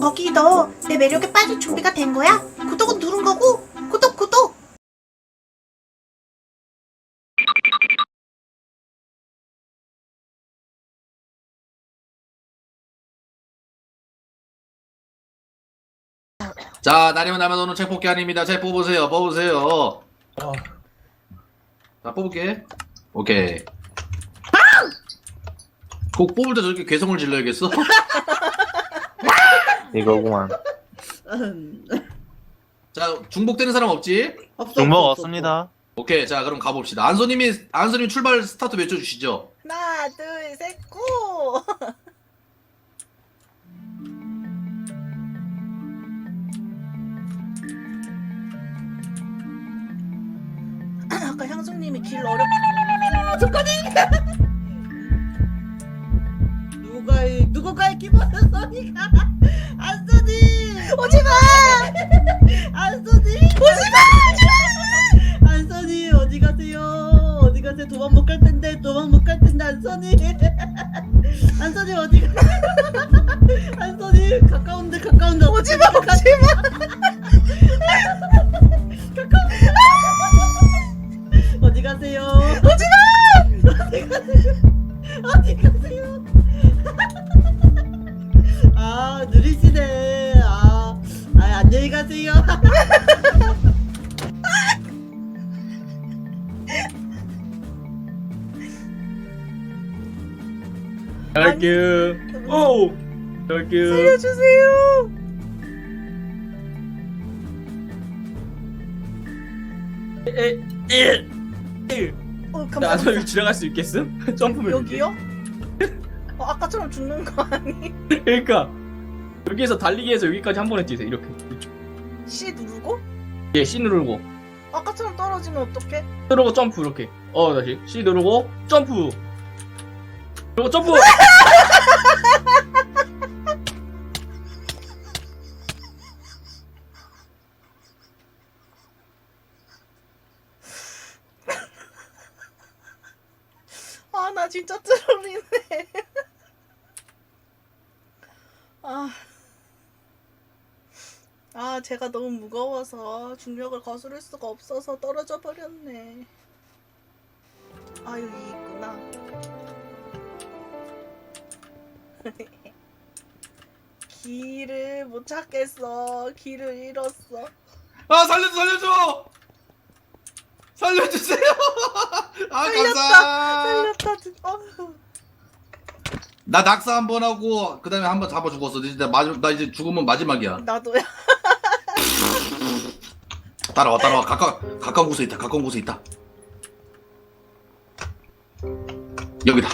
거기 너 내 매력에 빠질 준비가 된 거야? 구독은 누른 거고 구독 구독 자, 날이면 나면 오는 책 뽑기 아닙니다. 책 뽑으세요. 뽑으세요. 아, 자, 뽑을게. 오케이. 꼭 뽑을 때 저렇게 괴성을 질러야겠어? 이거구만. 자, 중복되는 사람 없지? 중복 없습니다. 오케이. 자, 그럼 가봅시다. 안소님이, 안소님 출발 스타트 외쳐주시죠. 하나 둘 셋 고 아까 향수님이 길 어렵 누군가의 누군가의 기분은 소리가 안소니 오지 마! 안소니 오지 마! 안소니 어디 가세요? 어디 가세요? 도망 못 갈 텐데 도망 못 갈 텐데 안소니 안소니 어디 가? 안소니 가까운데 가까운데. 오지 마! 오지 마 갈게요. 살려주세요 에, 에, 에. 어 나 감사합니다 여기 지나갈 수 있겠음? 점프면 여기요? 어, 아까처럼 죽는 거 아니? 그러니까 여기에서 달리기 해서 여기까지 한 번에 뛰세요. 이렇게. C 누르고? 예, C 누르고 아까처럼 떨어지면 어떡해? 누르고 점프 이렇게. 어, 다시 C 누르고 점프. 그리고 점프. 아, 제가 너무 무거워서 중력을 거스를 수가 없어서 떨어져 버렸네. 아, 여기 있구나. 길을 못 찾겠어. 길을 잃었어. 아, 살려줘, 살려줘! 살려주세요! 아, 살렸다, 감사! 살렸다. 진- 어휴. 나 낙사 한 번 하고, 그 다음에 한 번 잡아 죽었어. 이제 나, 마지, 나 이제 죽으면 마지막이야. 나도야. 따라와, 따라와. 가까, 가까운 곳에 있다, 가까운 곳에 있다. 여기다.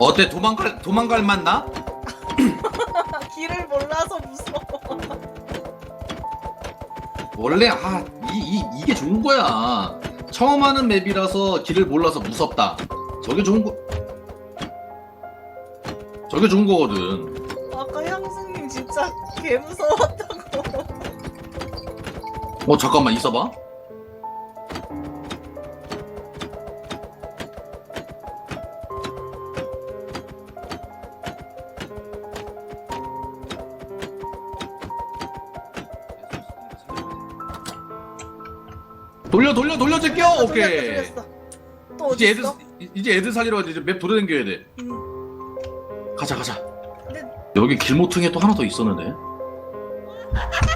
어때? 도망갈, 도망갈 맛 나? 길을 몰라서 무서워. 원래, 아, 이, 이, 이게 좋은 거야. 처음 하는 맵이라서 길을 몰라서 무섭다. 저게 좋은 거, 저게 좋은 거거든. 아까 향수님 진짜 개 무서웠다고. 어, 잠깐만, 있어봐. 돌려, 돌려, 돌려, 제껴! 오케이. 돌렸어. 또 이제 애들, 있어? 이제 애들 살리러 가야 돼. 이제 맵 돌아다녀야 돼. 음, 가자, 가자. 근데 여기 길모퉁이에 또 하나 더 있었는데.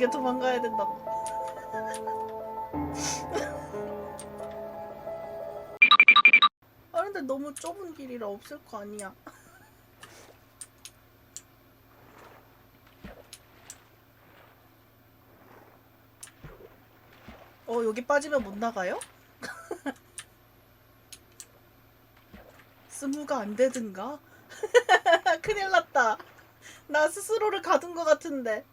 빠르게 도망가야 된다고. 아 근데 너무 좁은 길이라 없을 거 아니야. 어 여기 빠지면 못 나가요? 스무가 안 되든가? 큰일 났다. 나 스스로를 가둔 것 같은데.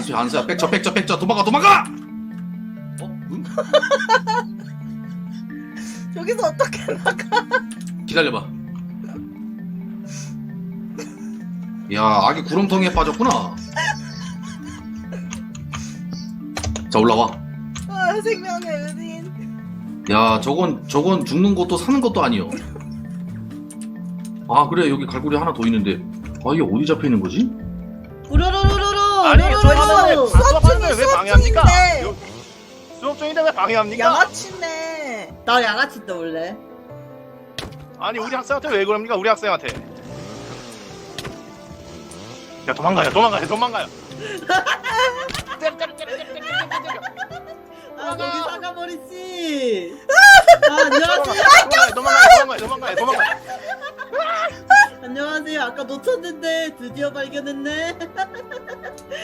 야, 안수야, 안수야. 백쳐, 백쳐, 백쳐. 도망가, 도망가! 어? 응? 여기서 어떻게 나가? 기다려봐. 야 아기 구름통에 빠졌구나. 자 올라와. 아, 생명의 은인. 야 저건 저건 죽는 것도 사는 것도 아니요. 아 그래 여기 갈고리 하나 더 있는데 아 이게 어디 잡혀 있는 거지? 우르르르르르 아니, 우르르르. 저희는 수업 수업하는데 중에 왜 수업 방해합니까? 중인데. 수업 중인데 왜 방해합니까? 양아치네. 나 양아치인데 원래 아니 우리 학생한테 왜 그럽니까? 우리 학생한테. 야 도망가요, 도망가요, 도망가요. 때려, 때려, 때려, 때려, 때려, 때려, 때려. 아 거기 사과머리씨 아 안녕하세요 도망가요, 도망가요, 도망가요, 도망가요. 안녕하세요 아까 놓쳤는데 드디어 발견했네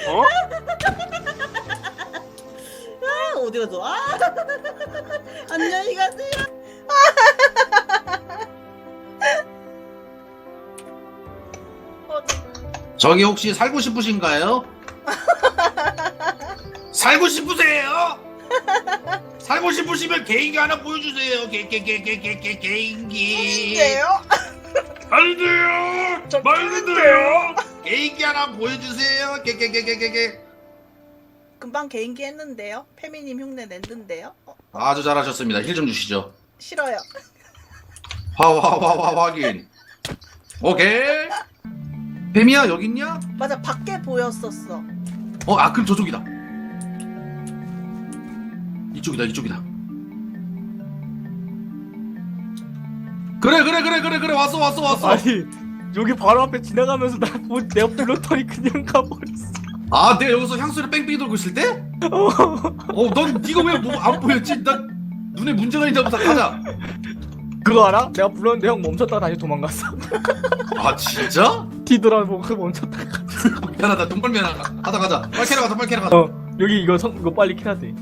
어? 아 어디 가서 아 안녕히 가세요 저기 혹시 살고 싶으신가요? 살고 싶으세요? 살고 싶으시면 개인기 하나 보여주세요. 개 개 개 개 개 개 개인기. 뿐인데요? 안 돼요. 저 말도 돼요. 개인기 하나 보여주세요. 개개개개개개. 금방 개인기 했는데요. 페미님 흉내 냈는데요. 어, 아주 잘하셨습니다. 힐 좀 주시죠. 싫어요. 화화화화 확인. 오케이. 뱀이야 여기 있냐? 맞아 밖에 보였었어. 어, 아 그럼 저쪽이다. 이쪽이다, 이쪽이다. 그래, 그래, 그래, 그래, 그래, 왔어, 왔어, 왔어. 아니 여기 바로 앞에 지나가면서 나 보, 내가 불렀더니 그냥 가버렸어. 아, 내가 여기서 향수를 뺑뺑이 돌고 있을 때? 어, 넌 네가 왜안 보였지? 나 눈에 문제가 있나 보다. 가자. 그거 알아? 내가 불렀는데 형 멈췄다가 다시 도망갔어. 아, 진짜? 뒤돌아보고 멈췄다가. 미안하다, 돈 벌면 가자, 가자. 빨리 캐러 가자, 빨리 캐러 가자. 어 여기 이거 성 이거 빨리 캐야 돼.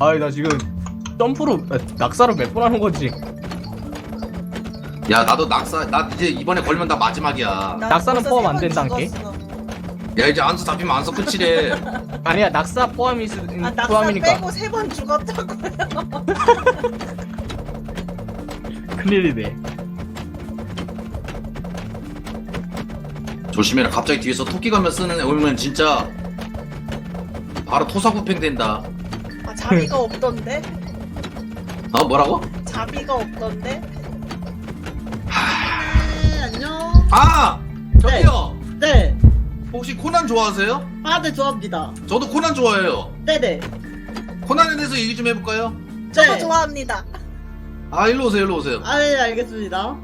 아이 나 지금 점프로 아, 낙사로 몇 번 하는 거지? 야, 나도 낙사, 나 이제 이번에 걸면 다 마지막이야. 나 낙사는 벌써 포함 안 세번 된다, 게? 죽었어. 야, 이제 안서 잡히면 안서 끝이래. 아니야 낙사 포함이 있, 아 낙사 포함이니까 빼고 세 번 죽었다고요. 큰일이네. 조심해라. 갑자기 뒤에서 토끼 가면 쓰는 애 오면 진짜 바로 토사구팽 된다. 아 자비가 없던데? 어 뭐라고? 자비가 없던데? 네 안녕 아 저기요. 네 혹시 코난 좋아하세요? 아, 네, 좋아합니다. 저도 코난 좋아해요. 네네. 코난에 대해서 얘기 좀 해볼까요? 저도 네. 좋아합니다. 아 일로 오세요, 일로 오세요. 아, 네, 알겠습니다.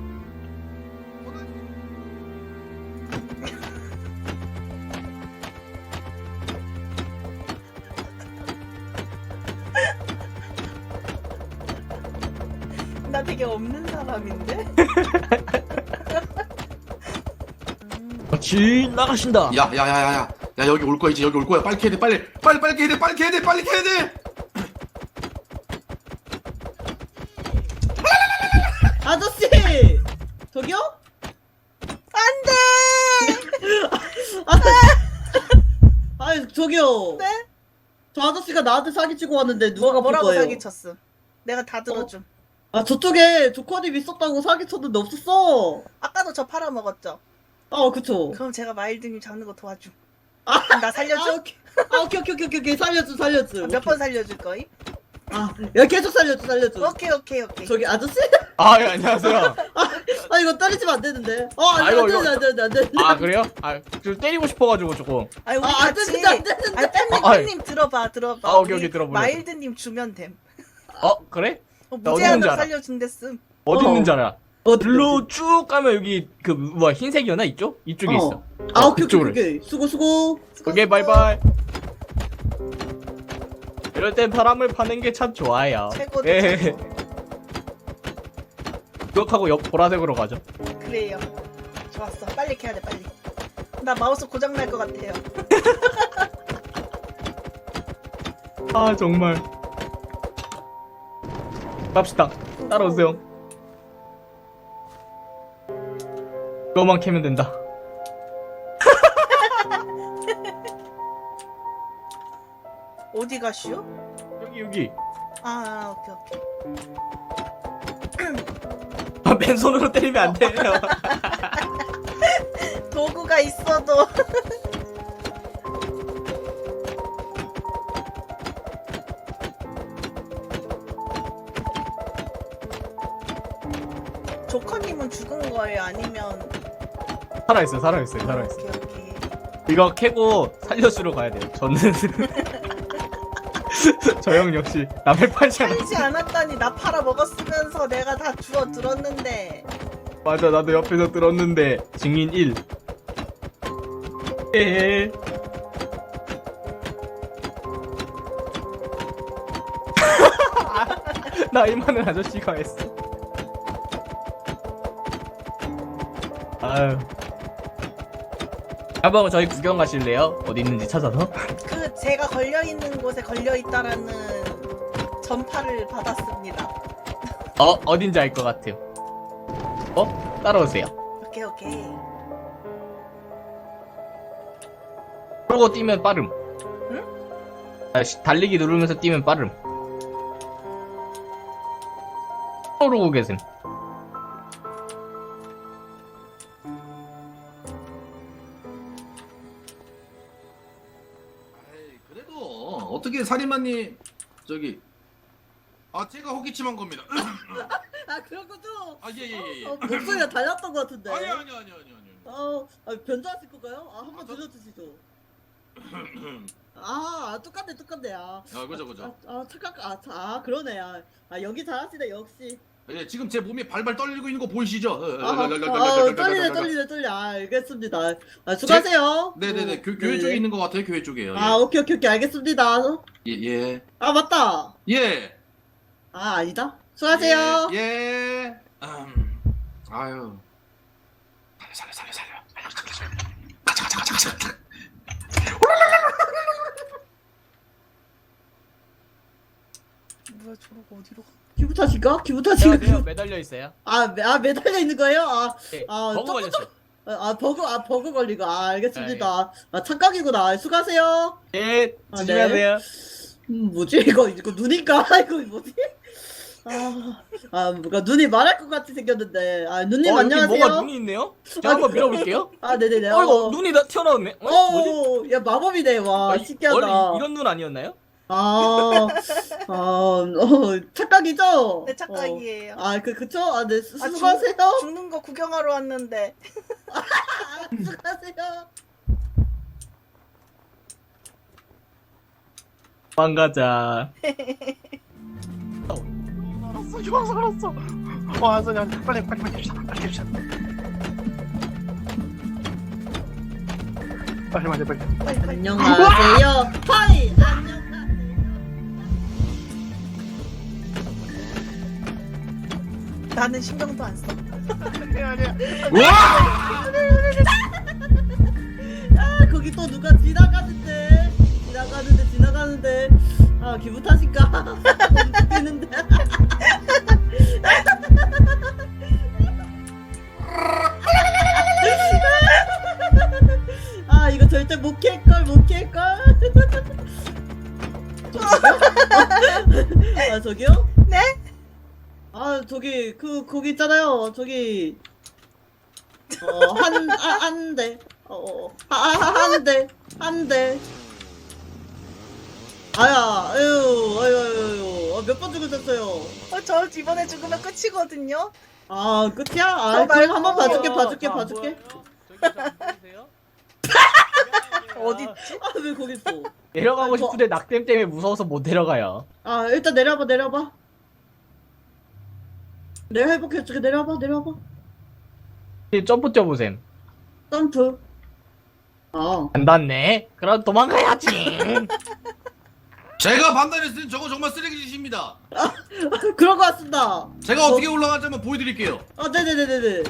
나 되게 없는 사람인데? 지 나가신다. 야 야 야 야 야, 야 여기 올 거야 이제 여기 올 거야. 빨리 캐야 돼, 빨리, 빨리 빨리 캐야 돼, 빨리 캐야 돼, 빨리 캐야 돼. 아저씨! 저기요? 안 돼! 아, 저기요. 네? 저 아저씨가 나한테 사기치고 왔는데 누가 갚을 뭐라고 거예요? 사기쳤음? 내가 다 들어줌. 아, 저쪽에 조커님 있었다고 사기쳤는데 없었어. 아까도 저 팔아먹었죠? 아, 그쵸. 그럼 제가 마일드님 잡는 거 도와줌. 아, 그럼 나 아, 살려줘? 오케이. 아, 오케이, 오케이, 오케이, 오케이. 살려줘, 살려줘. 몇 번 살려줄 거임? 아, 야, 계속 살려줘, 살려줘. 오케이 오케이 오케이. 저기 아저씨? 아 예, 안녕하세요. 아, 이거 때리시면 안 되는데. 어, 안 돼, 아이고, 안 이거- 되는데, 안 되는데, 안 되는데. 아 그래요? 아저 때리고 싶어가지고 조금. 아니 우리 아, 안 같이. 되는데, 안 되는데. 아니 팬님 아, 아이. 팬님 들어봐 들어봐. 아, 오케이, 우리 오케이, 들어볼래. 마일드님 주면 됨. 어 그래? 어, 무제한으로. 살려준댔음. 어디 어. 있는지 알아? 어, 글로 쭉 가면 여기 그 뭐야 흰색이었나 이쪽? 이쪽에 어. 있어. 아, 어, 오케이, 오케이, 그쪽으로. 오케이. 수고, 수고. 오케이 바이바이. 이럴 땐 사람을 파는 게 참 좋아요. 최고죠. 예. 기억하고 옆 보라색으로 가죠. 그래요. 좋았어. 빨리 캐야 돼 빨리. 나 마우스 고장 날 것 같아요. 아 정말. 갑시다. 따라오세요. 그거만 캐면 된다. 어디 가시오? 여기 여기. 아 오케이 오케이. 아, 맨손으로 때리면 안 돼요. 도구가 있어도 거예요? 아니면 살아있어요, 살아있어요, 살아있어요. 오케이 오케이 이거 캐고 살려주러 가야 돼요. 저는 저 형 역시 남의 판시 안 팔지 않았다니 나 팔아 먹었으면서 내가 다 주워 들었는데 맞아 나도 옆에서 들었는데 증인 1 예. 나이 많은 아저씨가 했어 아유 한번 저희 구경 가실래요? 어디 있는지 찾아서? 그 제가 걸려 있는 곳에 걸려 있다라는 전파를 받았습니다. 어? 어딘지 알 것 같아요 어? 따라오세요 오케이 오케이. 그러고 뛰면 빠름 응? 아, 시- 달리기 누르면서 뛰면 빠름 계셈 아 어떻게 살인마님 저기 아 제가 호기침한 겁니다. 아 그런 거죠? 아예예 예. 어, 목소리가 달랐던 것 같은데. 아니 아니 아니 아니 아니. 어, 아, 변조하실 건가요? 아, 한번 아, 저- 들려주시죠. 아, 아, 똑같네, 똑같네. 아, 아 그죠 그죠. 아, 아 착각, 아, 자, 아, 그러네. 아, 아, 여기 잘하시네, 역시. 예 지금 제 몸이 발발 떨리고 있는 거 보이시죠? 아, 아, 아, 떨리네, 떨리네, 떨리네. 아, 알겠습니다. 아, 수고하세요. 네네네 어, 교, 교회 쪽에 있는 것 같아요 교회 쪽에요. 아, 오케이, 오케이, 오케이, 알겠습니다. 예 예. 아, 맞다. 예. 아, 아니다. 수고하세요. 예. 예. 음, 아유. 살려 살려 살려 살려. 살려 살려 살려. 가자 가자 가자 가자. 뭐야 저러고 어디로 가? 기분 탓인가? 기분 제가 탓인가? 내가 매달려 있어요 아, 매, 아, 매달려 있는 거예요? 아, 예, 아, 버그 걸렸어요 아, 버그, 아, 버그 걸리고. 아, 알겠습니다. 아, 착각이구나. 수고하세요. 예 아, 조심하세요 음, 뭐지 이거 이거 눈인가 이거 뭐지? 아, 아 뭔가 눈이 말할 것 같이 생겼는데 아 누님 어, 여기 안녕하세요. 뭐가 눈이 있네요? 제가 한번 밀어볼게요 아 네네네. 어 이거 눈이 다 튀어나왔네 어? 뭐지? 어, 야 마법이네 와 아, 이- 신기하다. 원래 이런 눈 아니었나요? 아, 아, 어, 착각이죠? 내 착각이에요. 어. 아, 그 그쵸? 아, 네 수- 아, 수고하세요. 죽는 거 구경하러 왔는데 아, 수고하세요. 도망가자 살았어 휴방 살았어. 와 안선이 안 빨리 빨리 빨리 갑시다 빨리 갑시다. 빨리 빨리 빨리. 빨리 빨리. 안녕하세요. 나는 신경도 안 써. 아니야 아니야. 와! 아, 거기 또 누가 지나가는데 지나가는데 지나가는데 아 기분 탓인가 그 거기 있잖아요. 저기 어한한대. 어한대. 한 대. 아야 아유 아유 아유. 몇번 죽으셨어요? 어, 저 이번에 죽으면 끝이거든요. 아 끝이야? 아 저 그럼 한번. 봐줄게 어, 봐줄게 봐줄게? 어디 있지? 아 왜 거기 있어? 내려가고 아, 저- 싶은데 낙댐 때문에 무서워서 못 내려가요. 아 일단 내려봐 내려봐 내가 회복해줄게 내려봐 내려봐. 이 점프 뛰어보셈. 점프. 어. 안 닿네. 그럼 도망가야지. 제가 판단했을 땐 저거 정말 쓰레기 짓입니다. 그런 거 같습니다. 제가 어떻게 올라갈지 한번 보여드릴게요. 아 네네네네네.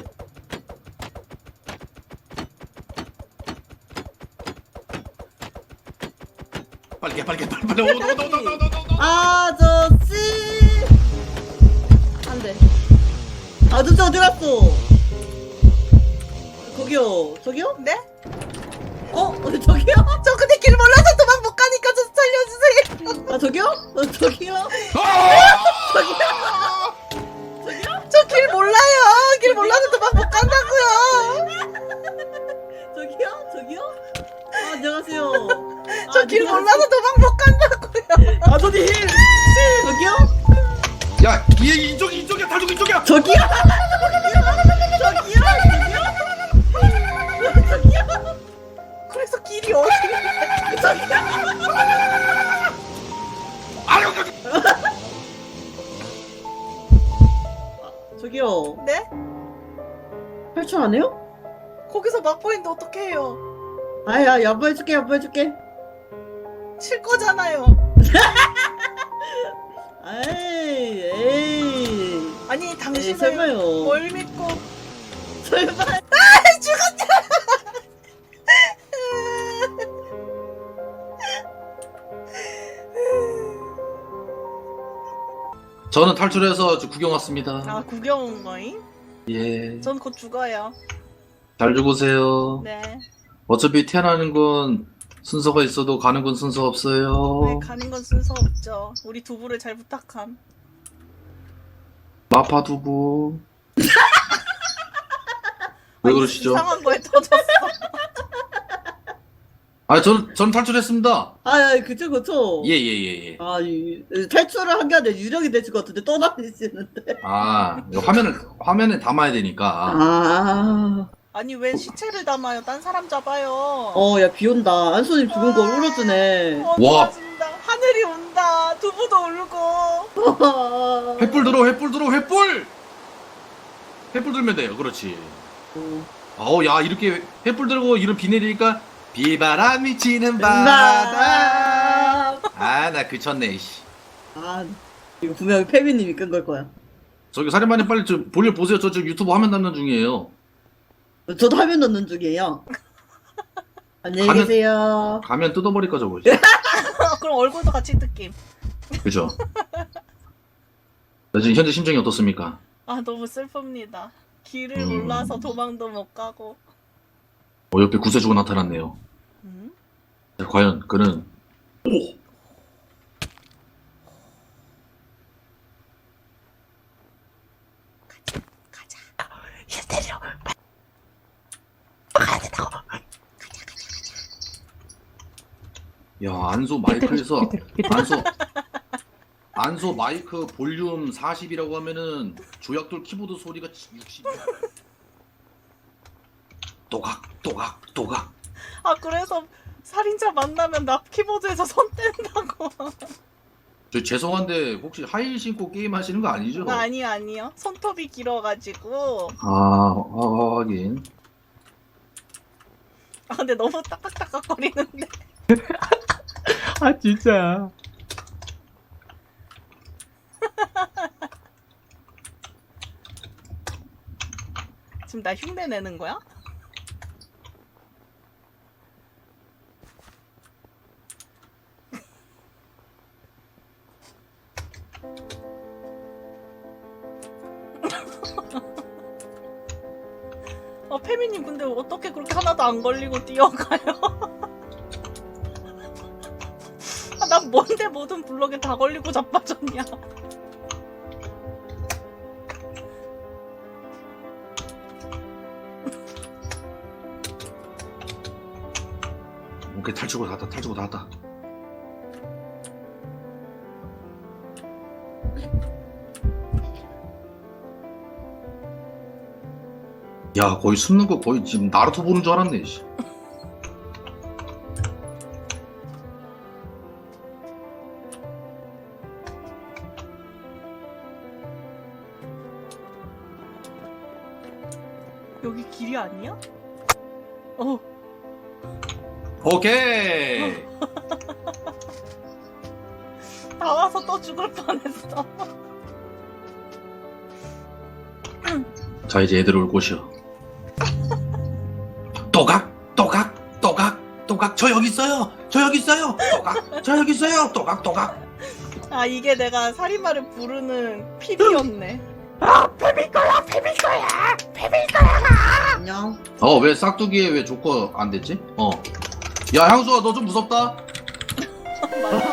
빨리 게 빨리 게 빨리 빨리. 오도도도도도도. 아저 씨. 안 돼 아저씨 어디 갔어 거기요 저기요? 네? 어? 어 저기요? 저 근데 길 몰라서 도망 못 가니까 좀 살려주세요. 아 저기요? 어 저기요? 아! 저길 몰라요. 길 몰라서 도망 못 간다고요. 저기요? 저기요? 아, 안녕하세요. 저길 몰라서 도망 못 간다고요. 안선이 힐! 저기요? 야, 이 이쪽 탈주고 이쪽이야. 저기요? 저기요? 저기요? 저기요? 그래서 길이 어디? 아, 여기 여기. 저기요? 네? 탈출 안 해요? 거기서 있는데 어떻게 해요? 아야, 양보해줄게, 양보해줄게. 칠 거잖아요. 에이, 에이. 아니 에이, 당신을 설마요. 뭘 믿고 설마. 저는 탈출해서 저 구경 왔습니다. 아 구경 온 거임? 예. 전 곧 죽어요. 잘 죽으세요. 네. 어차피 태어나는 건 순서가 있어도 가는 건 순서 없어요. 네 가는 건 순서 없죠. 우리 두부를 잘 부탁함. 마파두부. 왜 아, 그러시죠? 이상한 거에 터졌어. 아, 저는 저는 탈출했습니다. 아, 그쵸, 그쵸. 예, 예, 예, 예. 아, 이, 탈출을 한 게 아니라 유령이 되실 것 같은데 떠나시는데. 아, 이거 화면을 화면에 담아야 되니까. 아, 아니 왜 시체를 담아요? 딴 사람 잡아요. 어, 야, 비 온다. 안소님 죽은 거 울어주네. 어, 와. 하늘이 온다. 두부도 울고. 횃불 들어, 횃불 들어, 횃불. 횃불 들면 돼요. 그렇지. 어. 어우, 야, 이렇게 횃불 들고 이런 비 내리니까 비바람 이 치는 바다. 나. 아, 나 그쳤네, 씨. 아, 이거 분명히 페미님이 끈 걸 거야. 저기 사령관님 빨리 좀 볼일 보세요. 저 지금 유튜브 화면 담는 중이에요. 저도 화면 넣는 중이에요. 안녕히 가면- 계세요. 가면 뜯어버릴까 저거. 어, 그럼 얼굴도 같이 뜯김. 그죠? 나 지금 현재 심정이 어떻습니까? 아 너무 슬픕니다. 길을 음. 몰라서 도망도 못 가고. 어, 옆에 구세주가 나타났네요. 음? 자, 과연 그는 오! 가자. 야 안소 마이크에서 안소 안소 마이크 볼륨 40이라고 하면은 조약돌 키보드 소리가 60이야. 또각 또각 또각. 아 그래서 살인자 만나면 나 키보드에서 손 뗀다고. 저 죄송한데 혹시 하일 신고 게임 하시는 거 아니죠? 아, 아니요 아니요. 손톱이 길어가지고. 아, 아 하긴. 아 근데 너무 따깍따깍거리는데. 아 진짜. 지금 나 흉내 내는 거야? 아 페미님 근데 어떻게 그렇게 하나도 안 걸리고 뛰어가요? 아, 난 뭔데 모든 블럭에 다 걸리고 자빠졌냐? 오케이 탈출고 닿았다 탈출고 닿았다. 야 거의 숨는 거 거의 지금 나루토 보는 줄 알았네. 씨. 오케이. 나와서 또 죽을 뻔했어. 자 이제 애들 올 곳이요. 또각 또각 또각 또각 저 여기 있어요. 저 여기 있어요. 또각 저 여기 있어요. 또각 또각. 아 이게 내가 살인마를 부르는 필이었네. 안녕. 어 왜 싹두기에 왜 조커 안 됐지? 어. 야 향수아 너 좀 무섭다.